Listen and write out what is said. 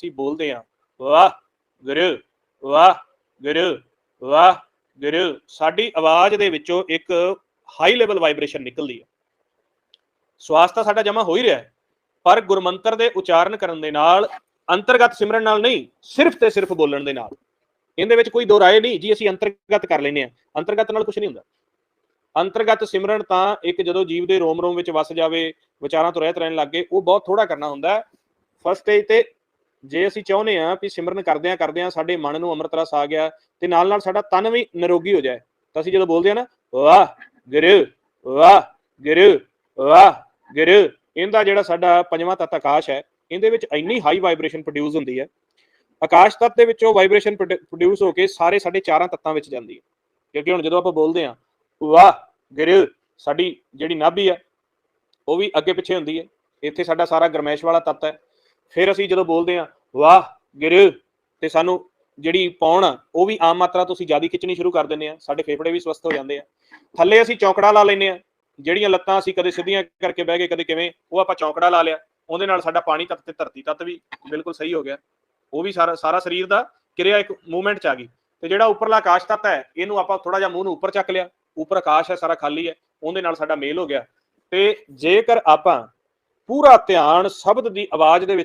ਅਸੀਂ ਬੋਲਦੇ ਹਾਂ ਵਾਹ, ਗੁਰੂ ਵਾਹ ਗੁਰੂ ਵਾਹ, ਗੁਰੂ। ਸਾਡੀ ਆਵਾਜ਼ ਦੇ ਵਿੱਚੋਂ ਇੱਕ ਹਾਈ ਲੈਵਲ ਵਾਈਬ੍ਰੇਸ਼ਨ ਨਿਕਲਦੀ ਹੈ ਸਵਾਸ ਤਾਂ ਸਾਡਾ ਜਮਾ ਹੋ ਹੀ ਰਿਹਾ ਹੈ। ਪਰ ਗੁਰਮੰਤਰ ਦੇ ਉਚਾਰਨ ਕਰਨ ਦੇ ਨਾਲ, ਅੰਤਰਗਤ ਸਿਮਰਨ ਨਾਲ ਨਹੀਂ, ਸਿਰਫ ਤੇ ਸਿਰਫ ਬੋਲਣ ਦੇ ਨਾਲ। ਇਹਦੇ ਵਿੱਚ ਕੋਈ ਦੋ ਰਾਏ ਨਹੀਂ, ਜੀ ਅਸੀਂ ਅੰਤਰਗਤ ਕਰ ਲੈਨੇ ਆ। ਅੰਤਰਗਤ ਨਾਲ ਕੁਝ ਨਹੀਂ ਹੁੰਦਾ। ਅੰਤਰਗਤ ਸਿਮਰਨ ਤਾਂ ਇੱਕ ਜਦੋਂ ਜੀਵ ਦੇ ਰੋਮ ਰੋਮ ਵਿੱਚ ਵਸ ਜਾਵੇ, ਵਿਚਾਰਾਂ ਤੋਂ ਰਹਿਤ ਰਹਿਣ ਲੱਗੇ ਉਹ ਬਹੁਤ ਥੋੜਾ ਕਰਨਾ ਹੁੰਦਾ। ਹੈ ਫਸਟ ਸਟੇਜ ਤੇ ਜੇ ਅਸੀਂ ਚਾਹੁੰਦੇ ਆ ਵੀ ਸਿਮਰਨ ਕਰਦਿਆਂ ਕਰਦਿਆਂ ਸਾਡੇ ਮਨ ਨੂੰ ਅੰਮ੍ਰਿਤ ਰਸ ਆ ਗਿਆ ਤੇ ਨਾਲ ਨਾਲ ਸਾਡਾ ਤਨ ਵੀ ਨਿਰੋਗੀ ਹੋ ਜਾਏ, ਤਾਂ ਅਸੀਂ ਜਦੋਂ ਬੋਲਦੇ ਆ ਨਾ, ਵਾਹ, ਗੁਰੂ ਵਾਹ ਗੁਰੂ ਵਾਹ, ਗੁਰੂ, ਇਹਦਾ ਜਿਹੜਾ ਸਾਡਾ ਪੰਜਵਾਂ ਤੱਤ ਆਕਾਸ਼ ਹੈ, ਇਹਦੇ ਵਿੱਚ ਇੰਨੀ ਹਾਈ ਵਾਈਬ੍ਰੇਸ਼ਨ ਪ੍ਰੋਡਿਊਸ ਹੁੰਦੀ ਹੈ। ਆਕਾਸ਼ ਤੱਤ ਦੇ ਵਿੱਚੋਂ ਵਾਈਬ੍ਰੇਸ਼ਨ ਪ੍ਰੋਡਿਊਸ ਹੋ ਕੇ ਸਾਰੇ ਸਾਡੇ ਚਾਰਾਂ ਤੱਤਾਂ ਵਿੱਚ ਜਾਂਦੀ ਹੈ। ਕਿਉਂਕਿ ਹੁਣ ਜਦੋਂ ਆਪਾਂ ਬੋਲਦੇ ਆ ਵਾਹ, ਗੁਰੂ, ਸਾਡੀ ਜਿਹੜੀ ਨਾਭੀ ਆ ਉਹ ਵੀ ਅੱਗੇ ਪਿੱਛੇ ਹੁੰਦੀ ਹੈ। ਇੱਥੇ ਸਾਡਾ ਸਾਰਾ ਗਰਮੈਸ਼ ਵਾਲਾ ਤੱਤ ਹੈ। ਫਿਰ ਅਸੀਂ ਜਦੋਂ ਬੋਲਦੇ ਆ ਵਾਹ, ਗਿਰ। ਤੇ ਸਾਨੂੰ ਜਿਹੜੀ ਪੌਣ ਆ, ਉਹ ਵੀ ਆਮ ਮਾਤਰਾ ਤੋਂ ਅਸੀਂ ਜ਼ਿਆਦਾ ਖਿੱਚਣੀ ਸ਼ੁਰੂ ਕਰ ਦਿੰਦੇ ਆ। ਸਾਡੇ ਫੇਫੜੇ ਵੀ ਸਵਸਥ ਹੋ ਜਾਂਦੇ ਆ। ਥੱਲੇ ਅਸੀਂ ਚੌਂਕੜਾ ਲਾ ਲੈਨੇ ਆ। ਜਿਹੜੀਆਂ ਲੱਤਾਂ ਅਸੀਂ ਕਦੇ ਸਿੱਧੀਆਂ ਕਰਕੇ ਬਹਿ ਗਏ, ਕਦੇ ਕਿਵੇਂ, ਉਹ ਆਪਾਂ ਚੌਂਕੜਾ ਲਾ ਲਿਆ। ਉਹਦੇ ਨਾਲ ਸਾਡਾ ਪਾਣੀ ਤੱਤ ਤੇ ਧਰਤੀ ਤੱਤ ਵੀ ਬਿਲਕੁਲ ਸਹੀ ਹੋ ਗਿਆ। ਉਹ ਵੀ ਸਾਰਾ ਸਾਰਾ ਸਰੀਰ ਦਾ ਕਿਰਿਆ ਇੱਕ ਮੂਵਮੈਂਟ ਚ ਆ ਗਈ। ਤੇ ਜਿਹੜਾ ਉੱਪਰਲਾ ਆਕਾਸ਼ ਤੱਤ ਹੈ, ਇਹਨੂੰ ਆਪਾਂ ਥੋੜਾ ਜਿਹਾ ਮੂੰਹ ਨੂੰ ਉੱਪਰ ਚੱਕ ਲਿਆ। ਉੱਪਰ ਆਕਾਸ਼ ਹੈ, ਸਾਰਾ ਖਾਲੀ ਹੈ। ਉਹਦੇ ਨਾਲ ਸਾਡਾ ਮੇਲ ਹੋ ਗਿਆ। ਤੇ ਜੇਕਰ ਆਪਾਂ ਪੂਰਾ ਧਿਆਨ ਸ਼ਬਦ ਦੀ ਆਵਾਜ਼ ਦੇ ਵਿੱਚ